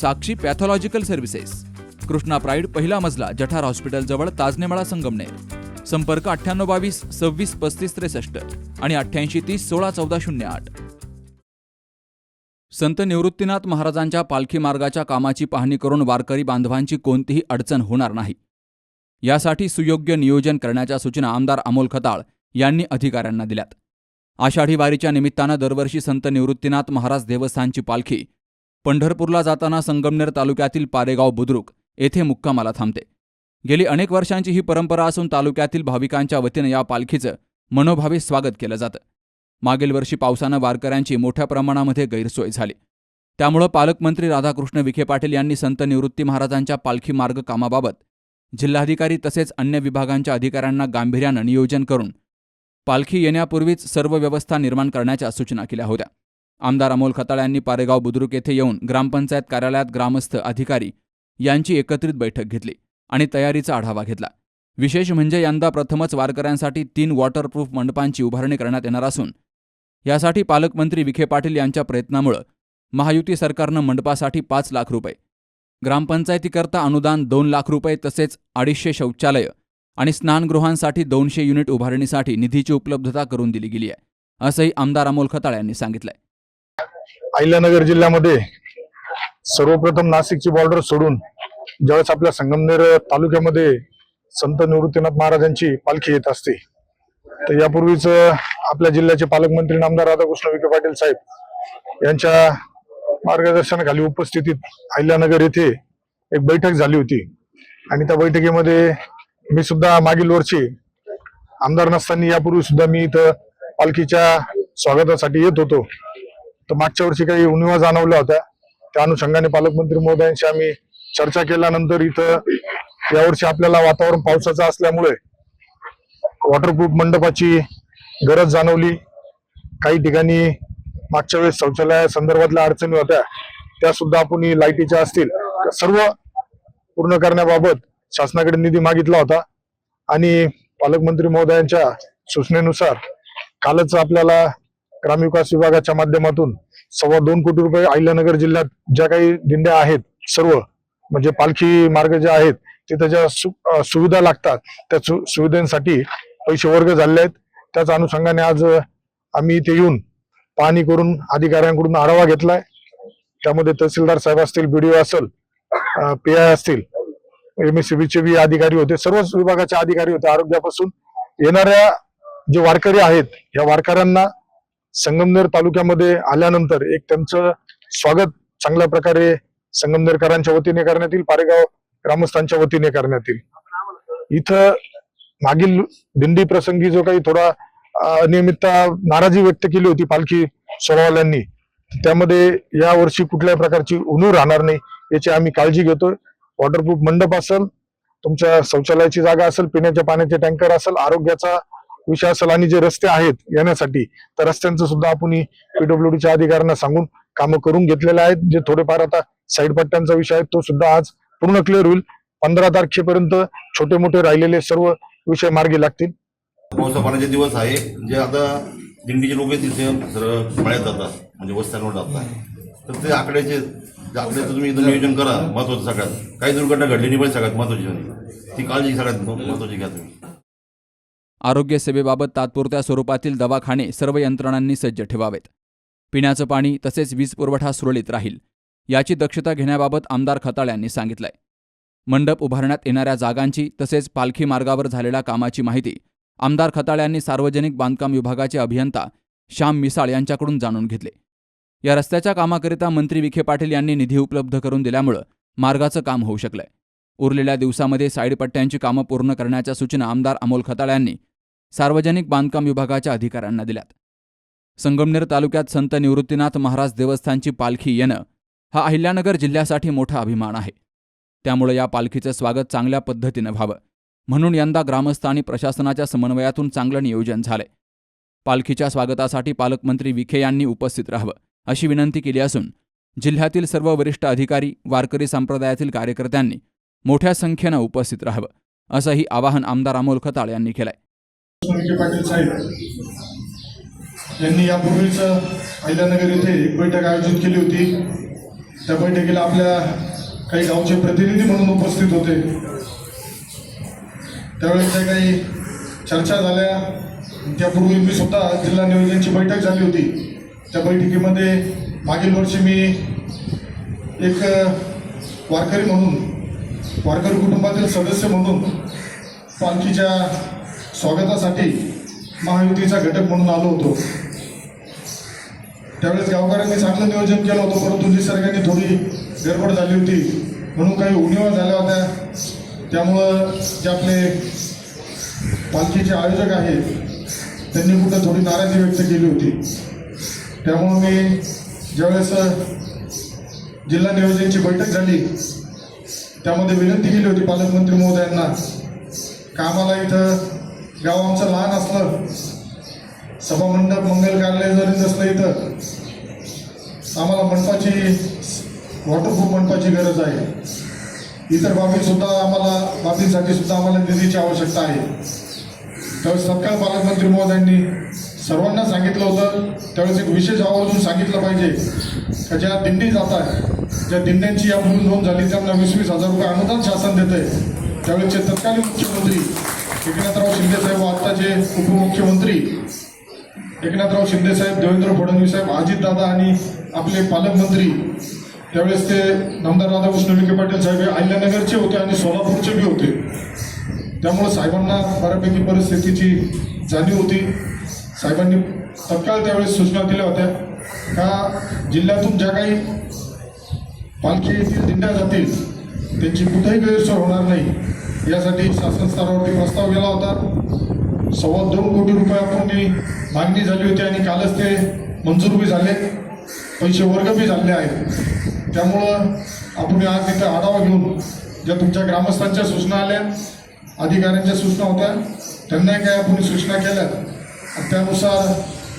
Sakshi pathological services. Krishna pride पहिला मजला जठार hospital जवळ ताजनेमाळा संगमनेर. संपर्क अठ्ठ्याण्णव बावीस सव्वीस पस्तीस त्रेसष्ट आणि अठ्ठ्याऐंशी तीस सोळा चौदा शून्य आठ. संत निवृत्तीनाथ महाराजांच्या पालखी मार्गाच्या कामाची पाहणी करून वारकरी बांधवांची कोणतीही अडचण होणार नाही. यासाठी सुयोग्य नियोजन करण्याच्या सूचना आमदार अमोल खताळ यांनी अधिकाऱ्यांना दिल्यात. आषाढी वारीच्या निमित्तानं दरवर्षी संत निवृत्तीनाथ महाराज देवस्थानची पालखी पंढरपूरला जाताना संगमनेर तालुक्यातील पारेगाव बुद्रुक येथे मुक्कामाला थांबते. गेली अनेक वर्षांची ही परंपरा असून तालुक्यातील भाविकांच्या वतीनं या पालखीचं मनोभावे स्वागत केलं जातं. मागील वर्षी पावसानं वारकऱ्यांची मोठ्या प्रमाणामध्ये गैरसोय झाली. त्यामुळं पालकमंत्री राधाकृष्ण विखे पाटील यांनी संत निवृत्ती महाराजांच्या पालखी मार्ग कामाबाबत जिल्हाधिकारी तसेच अन्य विभागांच्या अधिकाऱ्यांना गांभीर्यानं नियोजन करून पालखी येण्यापूर्वीच सर्व व्यवस्था निर्माण करण्याच्या सूचना केल्या होत्या. आमदार अमोल खताळ यांनी पारेगाव बुद्रुक येथे येऊन ग्रामपंचायत कार्यालयात ग्रामस्थ अधिकारी यांची एकत्रित बैठक घेतली आणि तयारीचा आढावा घेतला. विशेष म्हणजे यंदा प्रथमच वारकऱ्यांसाठी तीन वॉटरप्रूफ मंडपांची उभारणी करण्यात येणार असून यासाठी पालकमंत्री विखे पाटील यांच्या प्रयत्नामुळं महायुती सरकारनं मंडपासाठी पाच लाख रुपये ग्रामपंचायतीकरता अनुदान दोन लाख रुपये तसेच अडीचशे शौचालयं आणि स्नानगृहांसाठी दोनशे युनिट उभारणीसाठी निधीची उपलब्धता करून दिली गेली आहे असंही आमदार अमोल खताळ यांनी सांगितलंय. अहिल्यानगर जिल्ह्यामध्ये सर्वप्रथम नाशिकची बॉर्डर सोडून ज्यावेळेस आपल्या संगमनेर तालुक्यामध्ये संत निवृत्तीनाथ महाराजांची पालखी येत असते तर यापूर्वीच आपल्या जिल्ह्याचे पालकमंत्री नामदार राधाकृष्ण विखे पाटील साहेब यांच्या मार्गदर्शनाखाली उपस्थितीत अहिल्यानगर येथे एक बैठक झाली होती. आणि त्या बैठकीमध्ये मी सुद्धा मागील वर्षी आमदार नसताना यापूर्वी सुद्धा मी इथं पालखीच्या स्वागतासाठी येत होतो. तर मागच्या वर्षी काही उणिवा जाणवल्या होत्या. त्या अनुषंगाने पालकमंत्री महोदयांशी आम्ही चर्चा केल्यानंतर इथं यावर्षी आपल्याला वातावरण पावसाचं असल्यामुळे वॉटरप्रूफ मंडपाची गरज जाणवली. काही ठिकाणी मागच्या वेळेस शौचालया संदर्भातल्या अडचणी होत्या. त्या सुद्धा आपण लाईटीच्या असतील सर्व पूर्ण करण्याबाबत शासनाकडे निधी मागितला होता. आणि पालकमंत्री महोदयांच्या सूचनेनुसार कालच आपल्याला ग्रामविकास विभागाच्या माध्यमातून सव्वा दोन कोटी रुपये अहिल्यानगर जिल्ह्यात ज्या काही दिंड्या आहेत सर्व म्हणजे पालखी मार्ग जे आहेत तिथं ज्या सु- सुविधा लागतात त्या सु- सुविधांसाठी पैसे वर्ग झाले आहेत. त्याच अनुषंगाने आज आम्ही इथे येऊन पाहणी करून अधिकाऱ्यांकडून आढावा घेतलाय. त्यामध्ये तहसीलदार साहेब असतील बीडीओ असेल पी आय असतील एम एस बी अधिकारी होते सर्वच विभागाचे अधिकारी होते. आरोग्यापासून येणाऱ्या जे वारकरी आहेत या वारकऱ्यांना संगमनेर तालुक्यामध्ये आल्यानंतर एक त्यांचं स्वागत चांगल्या प्रकारे संगमनेरकरांच्या वतीने करण्यात येईल पारेगाव ग्रामस्थांच्या वतीने करण्यात येईल. इथं मागील दिंडी प्रसंगी जो काही थोडा अनियमितता नाराजी व्यक्त केली होती पालखी सोरावाल्यांनी त्यामध्ये या वर्षी कुठल्याही प्रकारची उणीव राहणार नाही याची आम्ही काळजी घेतोय. वॉटरप्रूफ मंडप असेल तुमच्या शौचालयाची जागा असेल पिण्याच्या पाण्याचे टँकर असेल आरोग्याचा विषय असेल आणि जे रस्ते आहेत येण्यासाठी तर रस्त्यांचं सुद्धा आपण पीडब्ल्यूडीच्या अधिकाऱ्यांना सांगून कामं करून घेतलेले आहेत. जे थोडेफार आता साईड पट्ट्यांचा विषय आहे तो सुद्धा आज पूर्ण क्लिअर होईल. पंधरा तारखेपर्यंत छोटे मोठे राहिलेले सर्व विषय मार्गी लागतील. पाण्याचे दिवस आहे जे आता दिंडीचे लोक तिथे सरळ जातात म्हणजे वस्त्यांवर जातात. तर ते आकड्याचे आकड्याचं तुम्ही नियोजन करा महत्वाचं सगळ्यात. काही दुर्घटना घडली नाही पण सगळ्यात महत्वाची ती काळजी सगळ्यात महत्वाची घ्या तुम्ही. आरोग्य सेवेबाबत तात्पुरत्या स्वरूपातील दवाखाने सर्व यंत्रणांनी सज्ज ठेवावेत. पिण्याचं पाणी तसेच वीज पुरवठा सुरळीत राहील याची दक्षता घेण्याबाबत आमदार खताळ यांनी सांगितलंय. मंडप उभारण्यात येणाऱ्या जागांची तसेच पालखी मार्गावर झालेल्या कामाची माहिती आमदार खताळ यांनी सार्वजनिक बांधकाम विभागाचे अभियंता श्याम मिसाळ यांच्याकडून जाणून घेतले. या रस्त्याच्या कामाकरिता मंत्री विखे पाटील यांनी निधी उपलब्ध करून दिल्यामुळं मार्गाचं काम होऊ शकलंय. उरलेल्या दिवसामध्ये साईडपट्ट्यांची कामं पूर्ण करण्याच्या सूचना आमदार अमोल खताळ यांनी सार्वजनिक बांधकाम विभागाच्या अधिकाऱ्यांना दिल्यात. संगमनेर तालुक्यात संत निवृत्तीनाथ महाराज देवस्थानची पालखी येणं हा अहिल्यानगर जिल्ह्यासाठी मोठा अभिमान आहे. त्यामुळे या पालखीचं स्वागत चांगल्या पद्धतीनं व्हावं म्हणून यंदा ग्रामस्थ आणि प्रशासनाच्या समन्वयातून चांगलं नियोजन झालंय. पालखीच्या स्वागतासाठी पालकमंत्री विखे यांनी उपस्थित राहावं अशी विनंती केली असून जिल्ह्यातील सर्व वरिष्ठ अधिकारी वारकरी संप्रदायातील कार्यकर्त्यांनी मोठ्या संख्येनं उपस्थित राहावं असंही आवाहन आमदार अमोल खताळ यांनी केलंय. पाटील साहेब यांनी यापूर्वीच अहिल्यानगर येथे एक बैठक आयोजित केली होती. त्या बैठकीला आपल्या काही गावचे प्रतिनिधी म्हणून उपस्थित होते. त्यावेळेस त्या काही चर्चा झाल्या. त्यापूर्वी मी स्वतः जिल्हा नियोजनची बैठक झाली होती. त्या बैठकीमध्ये मागील वर्षी मी एक वारकरी म्हणून वारकरी कुटुंबातील सदस्य म्हणून पालखीच्या स्वागतासाठी महायुतीचा घटक म्हणून आलो होतो. त्यावेळेस गावकऱ्यांनी चांगलं नियोजन केलं होतं परंतु निसर्गाने थोडी गडबड झाली होती. म्हणून काही उणीवा झाल्या होत्या. त्यामुळं जे आपले पालखीचे आयोजक आहेत त्यांनी कुठं थोडी नाराजी व्यक्त केली होती. त्यामुळं मी ज्यावेळेस जिल्हा नियोजनची बैठक झाली त्यामध्ये विनंती केली होती पालकमंत्री महोदयांना. का आम्हाला इथं गाव आमचं लहान असलं सभामंडप मंगल कार्यालय जरी नसलं इथं आम्हाला मंडपाची वॉटरप्रूफ मंडपाची गरज आहे. इतर बाबीसुद्धा आम्हाला बाबींसाठी सुद्धा आम्हाला निधीची आवश्यकता आहे. त्यावेळेस सत्कार पालकमंत्री महोदयांनी सर्वांना सांगितलं होतं त्यावेळेस एक विशेष आवर्जून सांगितलं पाहिजे का ज्या दिंडी जात आहे ज्या दिंड्यांची यापूर्वी नोंद झाली त्यांना वीस वीस हजार रुपये अनुदान शासन देत आहे त्यावेळेसचे तत्कालीन मुख्यमंत्री एकनाथराव शिंदेसाहेब व आत्ताचे उपमुख्यमंत्री एकनाथराव शिंदेसाहेब देवेंद्र फडणवीस साहेब अजितदादा आणि आपले पालकमंत्री त्यावेळेस ते नामदार राधाकृष्ण विखे पाटील साहेब हे अहिल्यानगरचे होते आणि सोलापूरचे बी होते. त्यामुळे साहेबांना बऱ्यापैकी परिस्थितीची जाणीव होती. साहेबांनी तत्काळ त्यावेळेस सूचना दिल्या होत्या. का जिल्ह्यातून ज्या काही पालखी येथील दिंड्या जातील त्यांची कुठेही गैरसोय होणार नाही. यासाठी शासन स्तरावरती प्रस्ताव गेला होता. सव्वा दोन कोटी रुपयापूर्वी मागणी झाली होती आणि कालच ते मंजूर बी झाले. पैसे वर्ग बी झाले आहेत. त्यामुळं आपण आज इथं आढावा घेऊन ज्या तुमच्या ग्रामस्थांच्या सूचना आल्या अधिकाऱ्यांच्या सूचना होत्या त्यांनाही काही आपण सूचना केल्या. त्यानुसार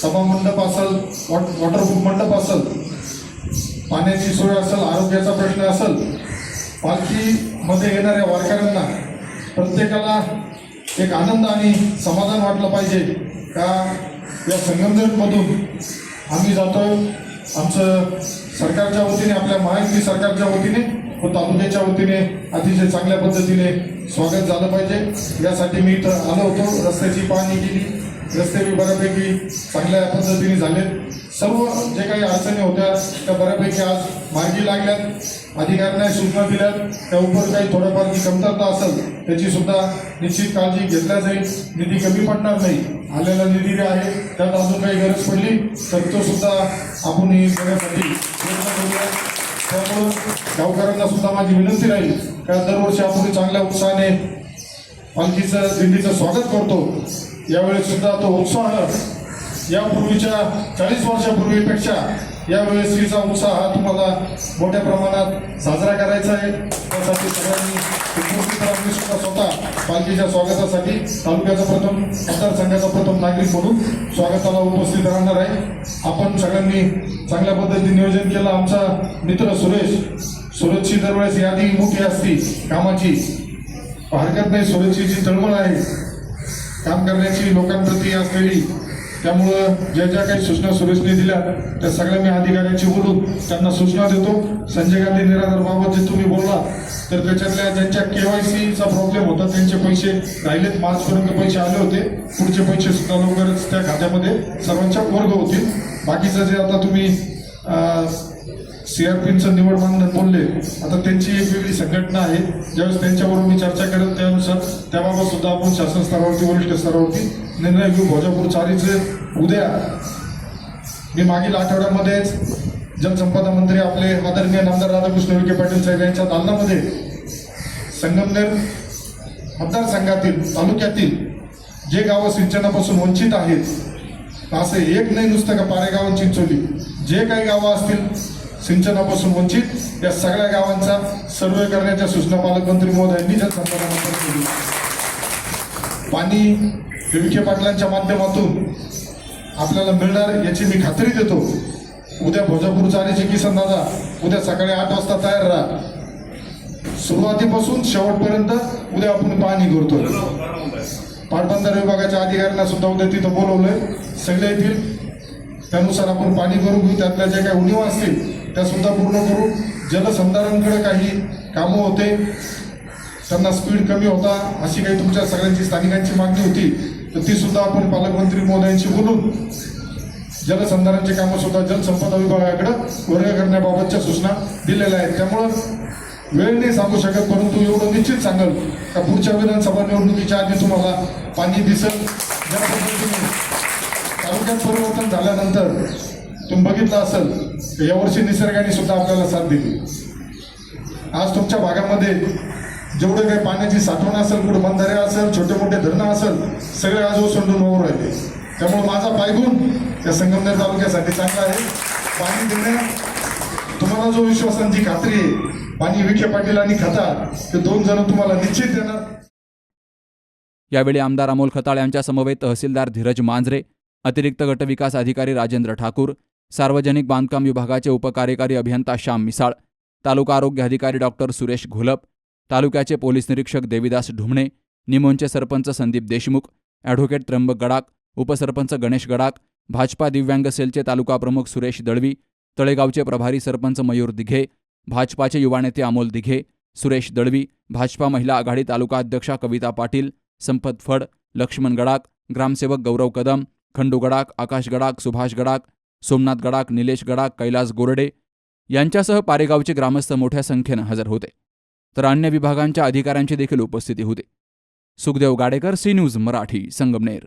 सभामंडप असेल वॉट वॉटरप्रूफ मंडप असेल पाण्याची सोय असेल आरोग्याचा प्रश्न असेल पालखीमध्ये येणाऱ्या वारकऱ्यांना प्रत्येकाला एक आनंद आणि समाधान वाटलं पाहिजे. का या संगमनेरमधून आम्ही जातोय आमचं सरकारच्या वतीने आपल्या महायुती सरकारच्या वतीने व तालुक्याच्या वतीने अतिशय चांगल्या पद्धतीने स्वागत झालं पाहिजे. यासाठी मी इथं आलो होतो रस्त्याची पाहणी केली. रस्ते बी बऱ्यापैकी चांगल्या पद्धतीने झाले. सर्व जे काही अडचणी होत्या त्या बऱ्यापैकी आज मार्गी लागल्यात. अधिकाऱ्यांना सूचना दिल्यात. त्या उपर काही थोडंफार जी कमतरता असेल त्याची सुद्धा निश्चित काळजी घेतल्या जाईल. निधी कमी पडणार नाही. आलेला निधी जे आहे त्यात अजून काही गरज पडली तर तो सुद्धा आपण ही देण्यासाठी प्रयत्न करूया. त्यामुळं गावकऱ्यांना सुद्धा माझी विनंती राहील का दरवर्षी आपण चांगल्या उत्साहाने पालखीचं दिंडीचं स्वागत करतो. यावेळी सुद्धा तो उत्साह यापूर्वीच्या चाळीस वर्षापूर्वीपेक्षा यावेळेस तिचा उत्साह हा तुम्हाला मोठ्या प्रमाणात साजरा करायचा आहे. त्यासाठी सगळ्यांनी उपस्थित सुद्धा स्वतः पालखीच्या स्वागतासाठी तालुक्याचा प्रथम मतदारसंघाचा प्रथम नागरिक म्हणून स्वागताला उपस्थित राहणार आहे. आपण सगळ्यांनी चांगल्या पद्धतीने नियोजन केलं. आमचा मित्र सुरेश सुरेशची दरवेळेस यादी मोठी असती. कामाची. हरकत नाही. सुरेशची जी चळवळ आहे काम करण्याची लोकांप्रती असलेली त्यामुळं ज्या ज्या काही सूचना सुरेशने दिल्या त्या सगळ्या मी अधिकाऱ्यांशी बोलून त्यांना सूचना देतो. संजय गांधी निराधारबाबत जे तुम्ही बोलला तर त्याच्यातल्या ज्यांच्या केवायसीचा प्रॉब्लेम होता त्यांचे पैसे राहिलेत. मार्चपर्यंत पैसे आले होते. पुढचे पैसे सुद्धा लवकरच त्या खात्यामध्ये सर्वांच्या वर्ग होतील. बाकीचं जे आता तुम्ही सीआरपीचं निवड मानधन बोलले. आता त्यांची एक वेगळी संघटना आहे. ज्यावेळेस त्यांच्याबरोबर मी चर्चा करेल त्यानुसार त्याबाबत सुद्धा आपण शासन स्तरावरती वरिष्ठ स्तरावरती निर्णय घेऊ. भोजापूर चारीचे उद्या मी मागील आठवड्यामध्येच जलसंपदा मंत्री आपले आदरणीय नामदार राधाकृष्ण विखे पाटील साहेब यांच्या दालनामध्ये संगमनेर मतदारसंघातील तालुक्यातील जे गावं सिंचनापासून वंचित आहेत असं एक नाही नुसतं का पारेगाव चिंचोली. जे काही गावं असतील सिंचनापासून वंचित या सगळ्या गावांचा सर्वे करण्याच्या सूचना पालकमंत्री महोदयांनी यांनी केली पाणी हे विखे पाटलांच्या माध्यमातून आपल्याला मिळणार याची मी खात्री देतो. उद्या भोजापूर चारीचे किसन दादा उद्या सकाळी आठ वाजता तयार राहा. सुरुवातीपासून शेवटपर्यंत उद्या आपण पाहणी करतो पाटबंधारे विभागाच्या अधिकाऱ्यांना सुद्धा उद्या तिथं बोलवलंय. सगळे येतील. त्यानुसार आपण पाणी करू घेऊ त्यातल्या ज्या काही उणीवा असतील त्यासुद्धा पूर्ण करू जलसंधारणकडे काही कामं होते. त्यांना स्पीड कमी होता अशी काही तुमच्या सगळ्यांची स्थानिकांची मागणी होती तर ती सुद्धा आपण पालकमंत्री महोदयांशी बोलून जलसंधारणची कामं सुद्धा जलसंपदा विभागाकडे वर्ग करण्याबाबतच्या सूचना दिलेल्या आहेत. त्यामुळं वेळ नाही सांगू शकत परंतु एवढं निश्चित सांगल का पुढच्या विधानसभा निवडणुकीच्या आधी तुम्हाला पाणी दिसेल ज्या पद्धतीने तालुक्यात परिवर्तन झाल्यानंतर तुम्ही बघितलं असेल तर यावर्षी निसर्गाने सुद्धा आपल्याला साथ दिली. आज तुमच्या भागामध्ये जेवढे काही पाण्याची साठवण असेल कुठे बंधारे असेल छोटे मोठे धरणं असेल सगळे आज ओसंडून वावर राहिले. त्यामुळे माझा पायगुण या संगमनेर तालुक्यासाठी चांगला आहे. पाणी देणे तुम्हाला जो विश्वासांची खात्री आहे पाणी विखे पाटील आणि खताळ ते दोन जण तुम्हाला निश्चित देणार. यावेळी आमदार अमोल खताळ यांच्या समवेत तहसीलदार धीरज मांजरे अतिरिक्त गटविकास अधिकारी राजेंद्र ठाकूर सार्वजनिक बांधकाम विभागाचे उपकार्यकारी अभियंता श्याम मिसाळ तालुका आरोग्य अधिकारी डॉक्टर सुरेश घोलप तालुक्याचे पोलीस निरीक्षक देविदास ढुमणे निमोनचे सरपंच संदीप देशमुख ॲडव्होकेट त्र्यंबक गडाक उपसरपंच गणेश गडाक भाजपा दिव्यांग सेलचे तालुका प्रमुख सुरेश दळवी तळेगावचे प्रभारी सरपंच मयूर दिघे भाजपाचे युवा नेते अमोल दिघे सुरेश दळवी भाजपा महिला आघाडी तालुका अध्यक्षा कविता पाटील संपत फड लक्ष्मण गडाक ग्रामसेवक गौरव कदम खंडू गडाक आकाश गडाक सुभाष गडाक सोमनाथ गडाक निलेश गडाक कैलास गोरडे यांच्यासह पारेगावचे ग्रामस्थ मोठ्या संख्येनं हजर होते. तर अन्य विभागांच्या अधिकाऱ्यांची देखील उपस्थिती होती. Sukhdev Gadekar C news Marathi Sangamner.